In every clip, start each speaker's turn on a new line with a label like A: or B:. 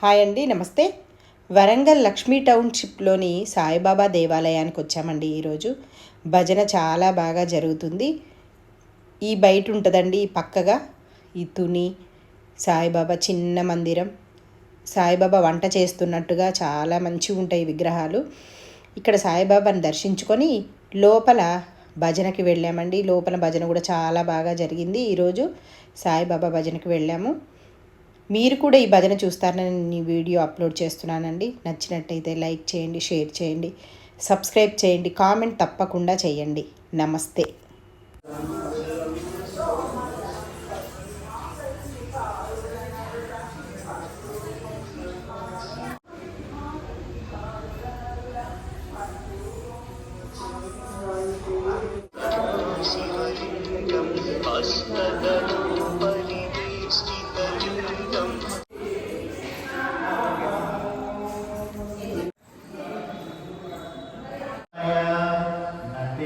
A: Hi అండి నమస్తే. వరంగల్ లక్ష్మీ టౌన్షిప్లోని సాయిబాబా దేవాలయానికి వచ్చామండి ఈరోజు. భజన చాలా బాగా జరుగుతుంది. ఈ బయట ఉంటుందండి పక్కగా ఈ తుని సాయిబాబా చిన్న మందిరం. సాయిబాబా వంట చేస్తున్నట్టుగా చాలా మంచిగా ఉంటాయి విగ్రహాలు. ఇక్కడ సాయిబాబాని దర్శించుకొని లోపల భజనకి వెళ్ళామండి. లోపల భజన కూడా చాలా బాగా జరిగింది. ఈరోజు సాయిబాబా భజనకి వెళ్ళాము. మీరు కూడా ఈ భజన చూస్తారని ఈ వీడియో అప్లోడ్ చేస్తున్నానండి. నచ్చినట్టయితే లైక్ చేయండి షేర్ చేయండి సబ్స్క్రైబ్ చేయండి కామెంట్ తప్పకుండా చేయండి. నమస్తే.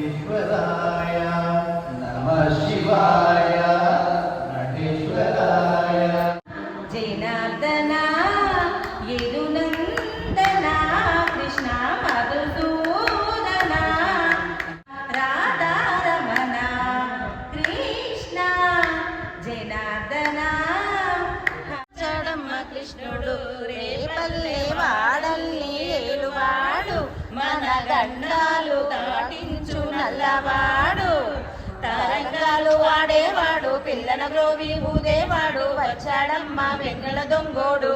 B: నటేశ్వరాయ నమ శివాయ నటేశ్వరాయ
C: జనార్దన యదునందన కృష్ణ మధుసూదన రాధారమణ కృష్ణ జనార్దన. చడమ్మ కృష్ణుడు రేపల్లె వాడల్ని ఏలువాడు మన దాటించు నల్లవాడు తరంగాలు వాడేవాడు పిల్లన గ్రోవి ఊదేవాడు వచ్చాడమ్మ వెంగళ దొంగోడు.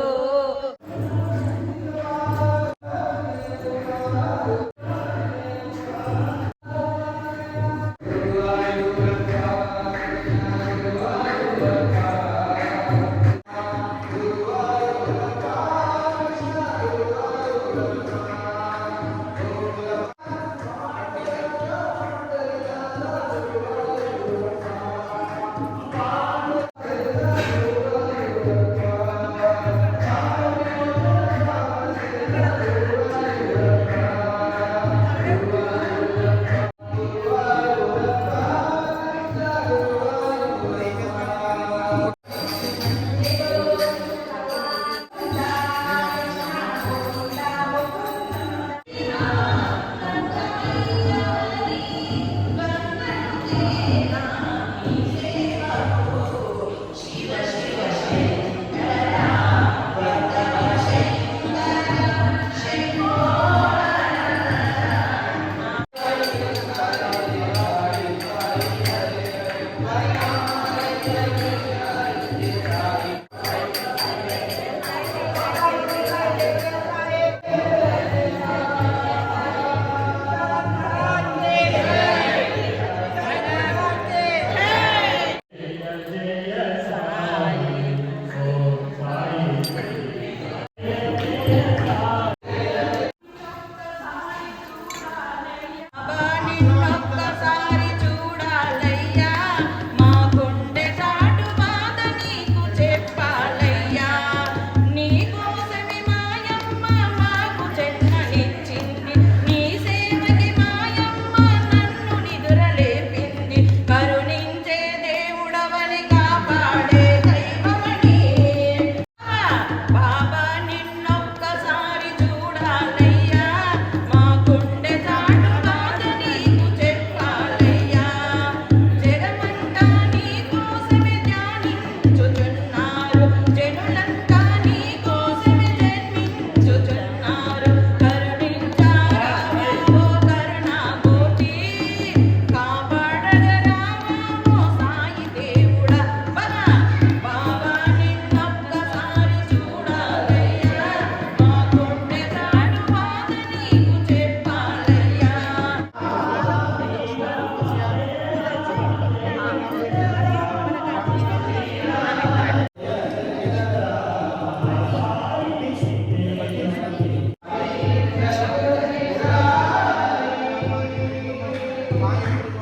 C: Thank you.